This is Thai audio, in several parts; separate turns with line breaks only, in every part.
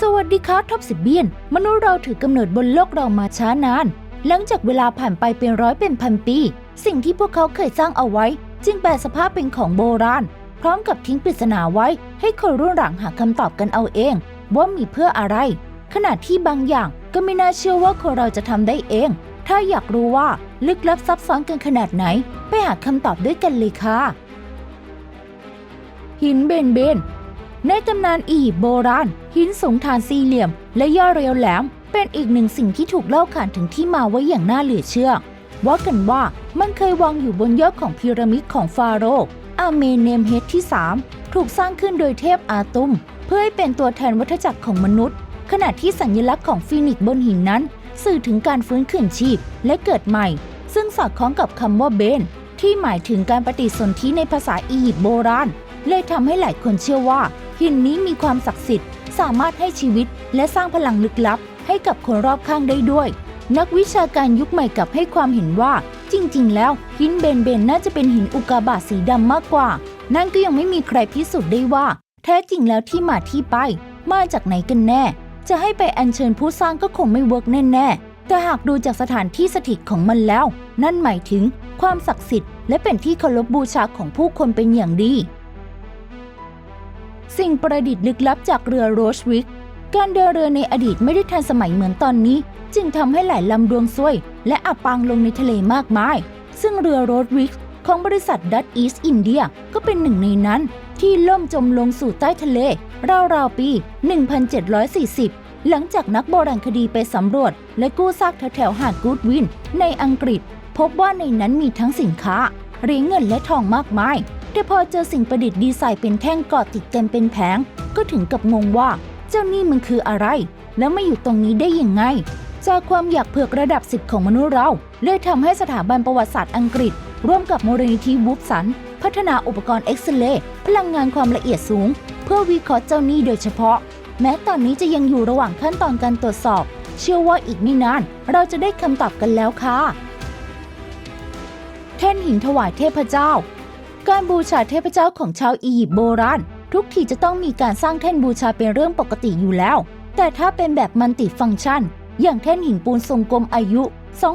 สวัสดีครับท็อปสิบเบียน มนุษย์เราถือกำเนิดบนโลกเรามาช้านาน หลังจากเวลาผ่านไปเป็นร้อยเป็นพันปี สิ่งที่พวกเขาเคยสร้างเอาไว้ จึงแปลสภาพเป็นของโบราณ พร้อมกับทิ้งปริศนาไว้ ให้คนรุ่นหลังหาคำตอบกันเอาเอง ว่ามีเพื่ออะไร ขณะที่บางอย่างก็ไม่น่าเชื่อว่าคนเราจะทำได้เอง ถ้าอยากรู้ว่าลึกลับซับซ้อนกันขนาดไหน ไปหาคำตอบด้วยกันเลยค่ะหินเบนเบน ในตำนานอียิปต์โบราณ หินสูงฐานสี่เหลี่ยม และย่อเรียวแหลม เป็นอีกหนึ่งสิ่งที่ถูกเล่าขานถึงที่มาไว้อย่างน่าเหลือเชื่อ ว่ากันว่ามันเคยวางอยู่บนยอดของพีระมิดของฟาโรห์อาเมเนมเฮดที่ 3 ถูกสร้างขึ้นโดยเทพอาตุม เพื่อให้เป็นตัวแทนวัฏจักรของมนุษย์ ขณะที่สัญลักษณ์ของฟีนิกซ์บนหินนั้น สื่อถึงการฟื้นคืนชีพและเกิดใหม่ ซึ่งสอดคล้องกับคำว่าเบนที่หมายถึงการปฏิสนธิในภาษาอียิปต์โบราณ เลยทำให้หลายคนเชื่อว่า หินนี้มีความศักดิ์สิทธิ์ สามารถให้ชีวิตและสร้างพลังลึกลับ ให้กับคนรอบข้างได้ด้วย นักวิชาการยุคใหม่กลับให้ความเห็นว่า จริง ๆ แล้วหินเบนเบนน่าจะเป็นหินอุกาบาตสีดำมากกว่า นั่นก็ยังไม่มีใครพิสูจน์ได้ว่า แท้จริงแล้วที่มาที่ไป มาจากไหนกันแน่ จะให้ไปอัญเชิญผู้สร้างก็คงไม่เวิร์กแน่ๆแต่หากดูจากสถานที่สถิตของมันแล้ว นั่นหมายถึงความศักดิ์สิทธิ์และเป็นที่เคารพบูชาของผู้คนเป็นอย่างดี สิ่งประดิษฐ์ลึกลับจากเรือโรชวิก การเดินเรือในอดีตไม่ได้ทันสมัยเหมือนตอนนี้ จึงทำให้หลายลำดวงซวย และอับปางลงในทะเลมากมาย ซึ่งเรือโรชวิกของบริษัทดัตอีสอินเดียก็เป็นหนึ่งในนั้น ที่ล่มจมลงสู่ใต้ทะเล ราวๆปี 1740 หลังจากนักโบราณคดีไปสำรวจ และกู้ซากแถวๆหาดกูดวิน ในอังกฤษ พบว่าในนั้นมีทั้งสินค้าเหรียญเงินและทองมากมาย แต่พอเจอสิ่งประดิษฐ์ดีไซน์เป็นแท่งเกาะติดกันเป็นแผง ก็ถึงกับงงว่า เจ้านี่มันคืออะไร แล้วมาอยู่ตรงนี้ได้ยังไง จากความอยากเผือกระดับสิบของมนุษย์เราเลยทำให้สถาบันประวัติศาสตร์อังกฤษ ร่วมกับมูลนิธิวูฟสัน พัฒนาอุปกรณ์เอ็กซเรย์พลังงานความละเอียดสูง เพื่อวิเคราะห์เจ้านี่โดยเฉพาะ แม้ตอนนี้จะยังอยู่ระหว่างขั้นตอนการตรวจสอบ เชื่อว่าอีกไม่นาน เราจะได้คำตอบกันแล้วค่ะแท่นหินถวายเทพเจ้า การบูชาเทพเจ้าของชาวอียิปต์โบราณ ทุกทีจะต้องมีการสร้างแท่นบูชาเป็นเรื่องปกติอยู่แล้ว แต่ถ้าเป็นแบบมัลติฟังก์ชัน อย่างแท่นหินปูนทรงกลมอายุ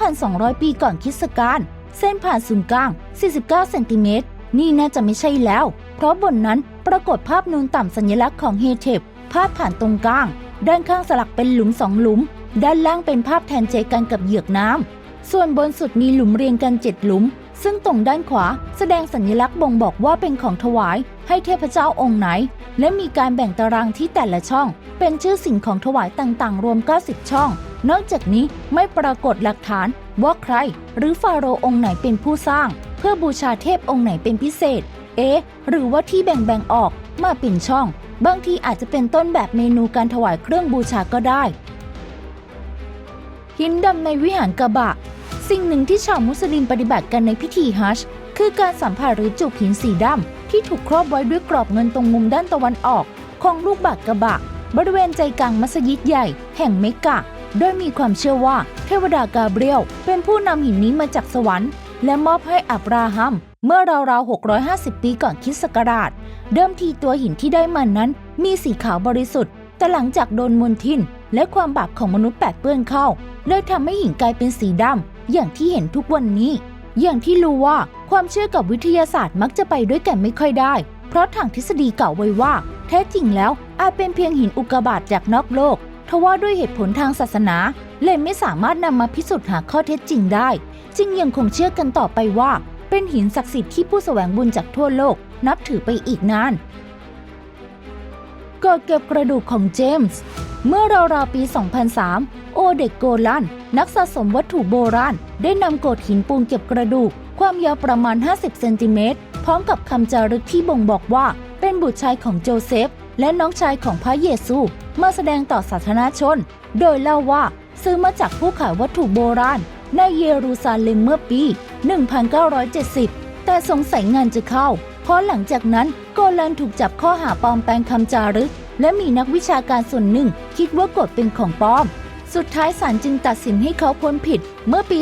2,200 ปีก่อนคริสตกาลเส้นผ่านศูนย์กลาง 49 เซนติเมตร นี่น่าจะไม่ใช่แล้ว เพราะบนนั้นปรากฏภาพนูนต่ำสัญลักษณ์ของเฮเทปพาดผ่านตรงกลาง ด้านข้างสลักเป็นหลุมสองหลุม ด้านล่างเป็นภาพแทนเจกันกับเหยือกน้ำส่วนบนสุดมีหลุมเรียงกันเจ็ดหลุม ซึ่งตรงด้านขวาแสดงสัญลักษณ์บ่งบอกว่าเป็นของถวายให้เทพเจ้าองค์ไหน และมีการแบ่งตารางที่แต่ละช่อง เป็นชื่อสิ่งของถวายต่างๆ รวม 90 ช่อง นอกจากนี้ไม่ปรากฏหลักฐานว่าใคร หรือฟาโรห์องค์ไหนเป็นผู้สร้าง เพื่อบูชาเทพองค์ไหนเป็นพิเศษ เอ๊หรือว่าที่แบ่งๆออกมาเป็นช่อง บางทีอาจจะเป็นต้นแบบเมนูการถวายเครื่องบูชาก็ได้หินดำในวิหารกะบะ สิ่งหนึ่งที่ชาวมุสลิมปฏิบัติกันในพิธีฮัจญ์คือการสัมผัสหรือจูบหินสีดำที่ถูกครอบไว้ด้วยกรอบเงินตรงมุมด้านตะวันออก ของลูกบากกะบะ บริเวณใจกลางมัสยิดใหญ่ แห่งเมกะ โดยมีความเชื่อว่าเทวดากาเบรียลเป็นผู้นำหินนี้มาจากสวรรค์ และมอบให้อับราฮัม เมื่อราวๆ 650 ปีก่อนคริสต์ศักราช เดิมทีตัวหินที่ได้มานั้น มีสีขาวบริสุทธิ์ แต่หลังจากโดนมลทินและความบาปของมนุษย์แปดเปื้อนเข้าเลยทำให้หินกลายเป็นสีดำ อย่างที่เห็นทุกวันนี้ อย่างที่รู้ว่าความเชื่อกับวิทยาศาสตร์มักจะไปด้วยกันไม่ค่อยได้ เพราะทางทฤษฎีเก่าไว้ว่า แท้จริงแล้วอาจเป็นเพียงหินอุกกาบาตจากนอกโลกทว่าด้วยเหตุผลทางศาสนา เลยไม่สามารถนำมาพิสูจน์หาข้อเท็จจริงได้ จึงยังคงเชื่อกันต่อไปว่า เป็นหินศักดิ์สิทธิ์ที่ผู้แสวงบุญจากทั่วโลก นับถือไปอีกนานเกิดเก็บกระดูกของเจมส์ เมื่อราวๆปี 2003 โอเด็กโกลัน นักสะสมวัตถุโบราณ ได้นำโกดหินปูนเก็บกระดูก ความยาวประมาณ 50 เซนติเมตร พร้อมกับคำจารึกที่บ่งบอกว่า เป็นบุตรชายของโจเซฟ และน้องชายของพระเยซู มาแสดงต่อสาธารณชน โดยเล่าว่าซื้อมาจากผู้ขายวัตถุโบราณ ในเยรูซาเล็มเมื่อปี 1970 แต่สงสัยงานจะเข้า เพราะหลังจากนั้นโกลันถูกจับข้อหาปลอมแปลงคำจารึก และมีนักวิชาการส่วนหนึ่งคิดว่ากฎเป็นของปลอม สุดท้ายศาลจึงตัดสินให้เขาพ้นผิดเมื่อปี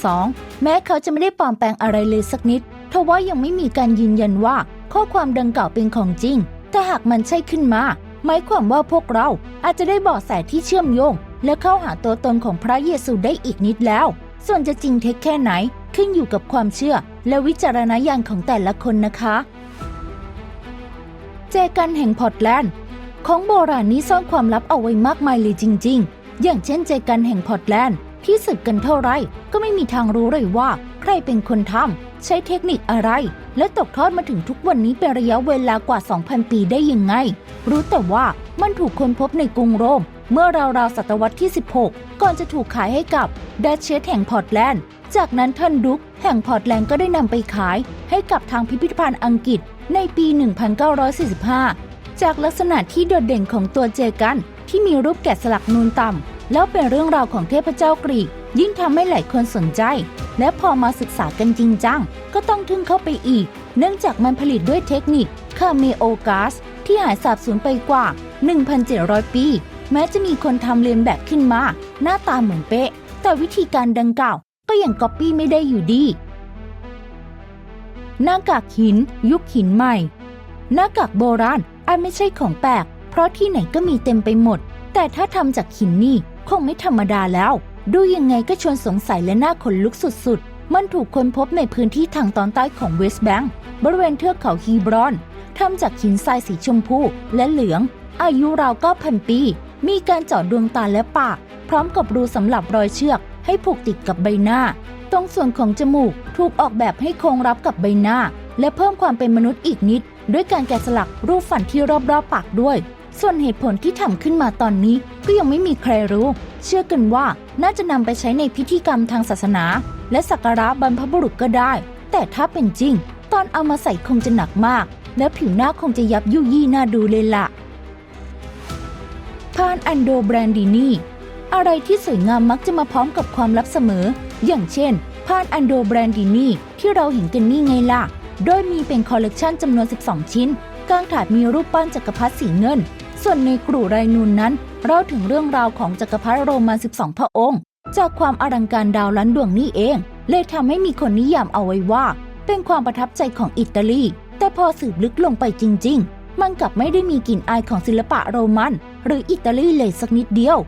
2012 แม้เขาจะไม่ได้ปลอมแปลงอะไรเลยสักนิดทว่ายังไม่มีการยืนยันว่า ข้อความดังกล่าวเป็นของจริง แต่หากมันใช่ขึ้นมา หมายความว่าพวกเราอาจจะได้เบาะแสที่เชื่อมโยง และเข้าหาตัวตนของพระเยซูได้อีกนิดแล้ว ส่วนจะจริงเท็จแค่ไหนขึ้นอยู่กับความเชื่อ และวิจารณญาณของแต่ละคนนะคะแจกันแห่งพอร์ตแลนด์ ของโบราณนี้ซ่อนความลับเอาไว้มากมายเลยจริง ๆ อย่างเช่นแจกันแห่งพอร์ตแลนด์ที่สึกกันเท่าไรก็ไม่มีทางรู้เลยว่า ใครเป็นคนทำใช้เทคนิคอะไร และตกทอดมาถึงทุกวันนี้เป็นระยะเวลากว่า 2,000 ปีได้ยังไง รู้แต่ว่ามันถูกค้นพบในกรุงโรม เมื่อราวๆศตวรรษที่ 16 ก่อนจะถูกขายให้กับดัชเชสแห่งพอร์ตแลนด์จากนั้นท่านดุกแห่งพอร์ตแลนด์ก็ได้นำไปขาย ให้กับทางพิพิธภัณฑ์อังกฤษในปี 1945 จากลักษณะที่โดดเด่นของตัวเจกัน ที่มีรูปแกะสลักนูนต่ำแล้วเป็นเรื่องราวของเทพเจ้ากรีก ยิ่งทำให้หลายคนสนใจ และพอมาศึกษากันจริงจัง ก็ต้องทึ่งเข้าไปอีก เนื่องจากมันผลิตด้วยเทคนิคคาเมโอกาส ที่หายสาบสูญไปกว่า 1,700 ปี แม้จะมีคนทำเลียนแบบขึ้นมา หน้าตาเหมือนเป๊ะ แต่วิธีการดังกล่าว ก็ยังก๊อปปี้ไม่ได้อยู่ดีหน้ากากหิน ยุคหินใหม่ หน้ากากโบราณ อาจไม่ใช่ของแปลก เพราะที่ไหนก็มีเต็มไปหมด แต่ถ้าทำจากหินนี่คงไม่ธรรมดาแล้ว ดูยังไงก็ชวนสงสัยและน่าขนลุกสุดๆ มันถูกค้นพบในพื้นที่ทางตอนใต้ของเวสต์แบงก์บริเวณเทือกเขาฮีบรอนทำจากหินทรายสีชมพูและเหลือง อายุราว9,000ปี มีการเจาะดวงตาและปาก พร้อมกับรูสำหรับรอยเชือก ให้ผูกติดกับใบหน้า ตรงส่วนของจมูกถูกออกแบบให้โค้งรับกับใบหน้า และเพิ่มความเป็นมนุษย์อีกนิดด้วยการแกะสลักรูปฝันที่รอบๆปากด้วย ส่วนเหตุผลที่ทำขึ้นมาตอนนี้ก็ยังไม่มีใครรู้ เชื่อกันว่าน่าจะนำไปใช้ในพิธีกรรมทางศาสนา และสักการะบรรพบุรุษก็ได้ แต่ถ้าเป็นจริง ตอนเอามาใส่คงจะหนักมาก และผิวหน้าคงจะยับยุยี่น่าดูเลยล่ะพานอันโดแบรนดินีอะไรที่สวยงามมักจะมาพร้อมกับความลับเสมอ อย่างเช่นพานอันโดแบรนดินีที่เราเห็นกันนี่ไงล่ะ โดยมีเป็นคอลเลกชันจำนวน 12 ชิ้นกลางถาดมีรูปปั้นจักรพรรดิสีเงิน ส่วนในกรุไรนูนนั้นเล่าถึงเรื่องราวของจักรพรรดิโรมัน 12 พระองค์ จากความอลังการดาวล้านดวงนี่เอง เลยทำให้มีคนนิยามเอาไว้ว่า เป็นความประทับใจของอิตาลี แต่พอสืบลึกลงไปจริง ๆ มันกลับไม่ได้มีกลิ่นอายของศิลปะโรมัน หรืออิตาลีเลยสักนิดเดียว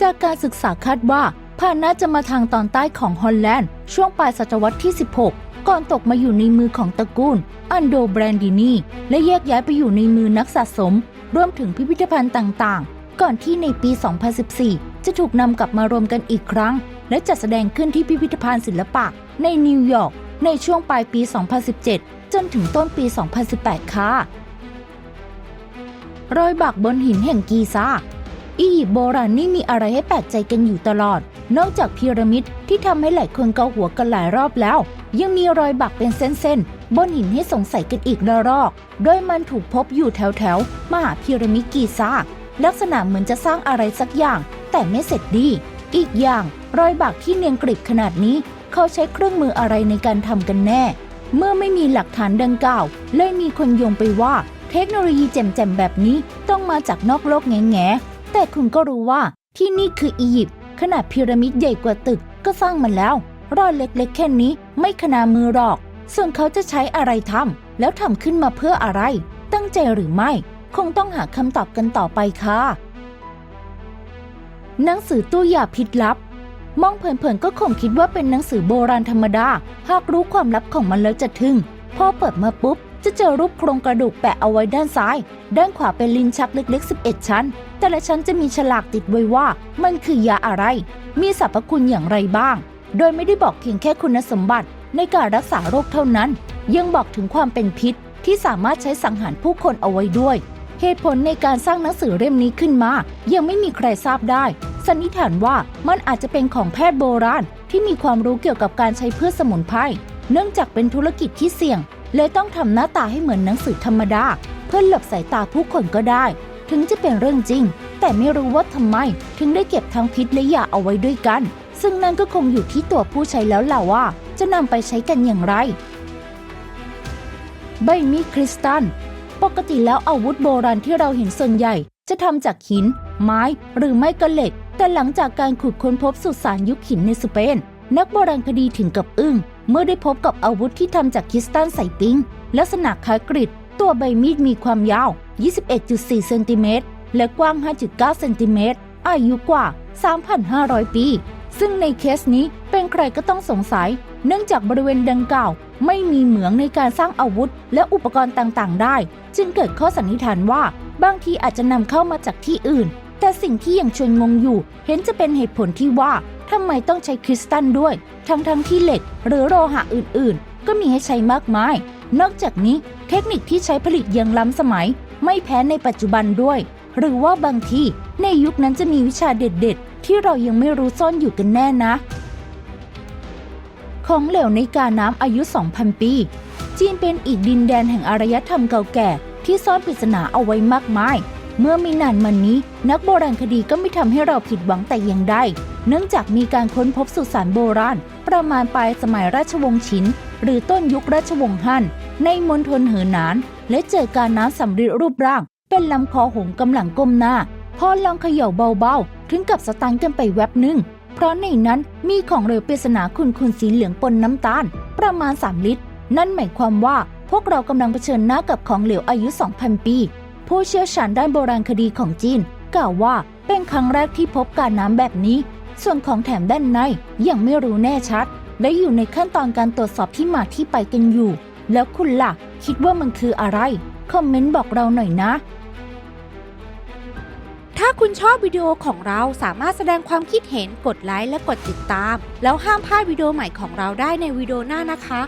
จากการศึกษาคาดว่าพาน่าจะมาทางตอนใต้ของฮอลแลนด์ ช่วงปลายศตวรรษที่ 16 ก่อนตกมาอยู่ในมือของตระกูลอันโดแบรนดินีและแยกย้ายไปอยู่ในมือนักสะสม รวมถึงพิพิธภัณฑ์ต่างๆ ก่อนที่ในปี 2014 จะถูกนำกลับมารวมกันอีกครั้ง และจัดแสดงขึ้นที่พิพิธภัณฑ์ศิลปะ ในนิวยอร์กในช่วงปลายปี 2017 จนถึงต้นปี 2018 ค่ะรอยบักบนหินแห่งกีซาอียิปต์โบราณนี่มีอะไรให้แปลกใจกันอยู่ตลอด นอกจากพีระมิดที่ทำให้หลายคนเกาหัวกันหลายรอบแล้ว ยังมีรอยบักเป็นเส้นๆบนหินให้สงสัยกันอีกระรอก โดยมันถูกพบอยู่แถวๆมหาพีระมิดกีซาลักษณะเหมือนจะสร้างอะไรสักอย่าง แต่ไม่เสร็จดี อีกอย่างรอยบักที่เนียนกริบขนาดนี้ เขาใช้เครื่องมืออะไรในการทำกันแน่ เมื่อไม่มีหลักฐานดังกล่าว เลยมีคนโยงไปว่า เทคโนโลยีแจ่มๆแบบนี้ต้องมาจากนอกโลกแง่ๆแต่คุณก็รู้ว่าที่นี่คืออียิปต์ ขนาดพีระมิดใหญ่กว่าตึกก็สร้างมันแล้ว รอยเล็กๆ แค่นี้ไม่ขนามือหรอก ส่วนเขาจะใช้อะไรทำแล้วทำขึ้นมาเพื่ออะไร ตั้งใจหรือไม่ คงต้องหาคำตอบกันต่อไปค่ะหนังสือตู้ยาพิษลับ มองเผินๆก็คงคิดว่าเป็นหนังสือโบราณธรรมดา หากรู้ความลับของมันแล้วจะทึ่งพอเปิดมาปุ๊บ จะเจอรูปโครงกระดูกแปะเอาไว้ด้านซ้าย ด้านขวาเป็นลิ้นชักเล็กๆ 11 ชั้น แต่ละชั้นจะมีฉลากติดไว้ว่า มันคือยาอะไร มีสรรพคุณอย่างไรบ้าง โดยไม่ได้บอกเพียงแค่คุณสมบัติในการรักษาโรคเท่านั้น ยังบอกถึงความเป็นพิษที่สามารถใช้สังหารผู้คนเอาไว้ด้วย เหตุผลในการสร้างหนังสือเล่มนี้ขึ้นมา ยังไม่มีใครทราบได้ สันนิษฐานว่ามันอาจจะเป็นของแพทย์โบราณ ที่มีความรู้เกี่ยวกับการใช้พืชสมุนไพร เนื่องจากเป็นธุรกิจที่เสี่ยง เลยต้องทำหน้าตาให้เหมือนหนังสือธรรมดา เพื่อหลบสายตาผู้คนก็ได้ ถึงจะเป็นเรื่องจริง แต่ไม่รู้ว่าทำไม ถึงได้เก็บทั้งพิษและยาเอาไว้ด้วยกัน ซึ่งนั่นก็คงอยู่ที่ตัวผู้ใช้แล้วล่ะว่า จะนำไปใช้กันอย่างไร ใบมีดคริสตัล ปกติแล้วอาวุธโบราณที่เราเห็นส่วนใหญ่ จะทำจากหิน ไม้ หรือไม่ก็เหล็ก แต่หลังจากการขุดค้นพบสุสานยุคหินในสเปน นักโบราณคดีถึงกับอึ้งเมื่อได้พบกับอาวุธที่ทำจากคริสตัลใสปิงลักษณะคล้ายกริดตัวใบมีดมีความยาว 21.4 เซนติเมตร และกว้าง 5.9 เซนติเมตร อายุกว่า 3,500 ปี ซึ่งในเคสนี้เป็นใครก็ต้องสงสัย เนื่องจากบริเวณดังกล่าว ไม่มีเหมืองในการสร้างอาวุธ และอุปกรณ์ต่างๆ ได้ จึงเกิดข้อสันนิษฐานว่า บางทีอาจจะนำเข้ามาจากที่อื่น แต่สิ่งที่ยังชวนงงอยู่ เห็นจะเป็นเหตุผลที่ว่า ทำไมต้องใช้คริสตัลด้วย ทั้งๆที่เหล็ก หรือโลหะอื่นๆ ก็มีให้ใช้มากมาย นอกจากนี้เทคนิคที่ใช้ผลิตยังล้ำสมัย ไม่แพ้ในปัจจุบันด้วย หรือว่าบางทีในยุคนั้นจะมีวิชาเด็ดๆ ที่เรายังไม่รู้ซ่อนอยู่กันแน่นะ ของเหลวในกาน้ำอายุ 2,000 ปี จีนเป็นอีกดินแดนแห่งอารยธรรมเก่าแก่ ที่ซ่อนปริศนาเอาไว้มากมาย เมื่อไม่นานมานี้ นักโบราณคดีก็ไม่ทำให้เราผิดหวังแต่อย่างใด เนื่องจากมีการค้นพบสุสานโบราณ ประมาณปลายสมัยราชวงศ์ชินหรือต้นยุคราชวงศ์ฮั่นในมณฑลเหอหนาน และเจอการน้ำสำริดรูปร่าง เป็นลำคอหงกำลังก้มหน้า พอลองเขย่าเบาๆ ถึงกับสตันกันไปแวบหนึ่ง เพราะในนั้นมีของเหลวปริศนาขุ่นๆสีเหลืองปนน้ำตาล ประมาณ 3 ลิตร นั่นหมายความว่าพวกเรากำลังเผชิญหน้ากับของเหลวอายุ 2,000 ปี ผู้เชี่ยวชาญด้านโบราณคดีของจีน กล่าวว่าเป็นครั้งแรกที่พบการน้ำแบบนี้ ส่วนของแถมด้านในยังไม่รู้แน่ชัด และอยู่ในขั้นตอนการตรวจสอบที่มาที่ไปกันอยู่ แล้วคุณล่ะ คิดว่ามันคืออะไร คอมเมนต์บอกเราหน่อยนะ
ถ้าคุณชอบวิดีโอของเราสามารถแสดงความคิดเห็นกดไลค์และกดติดตาม แล้วห้ามพลาดวิดีโอใหม่ของเราได้ในวิดีโอหน้านะคะ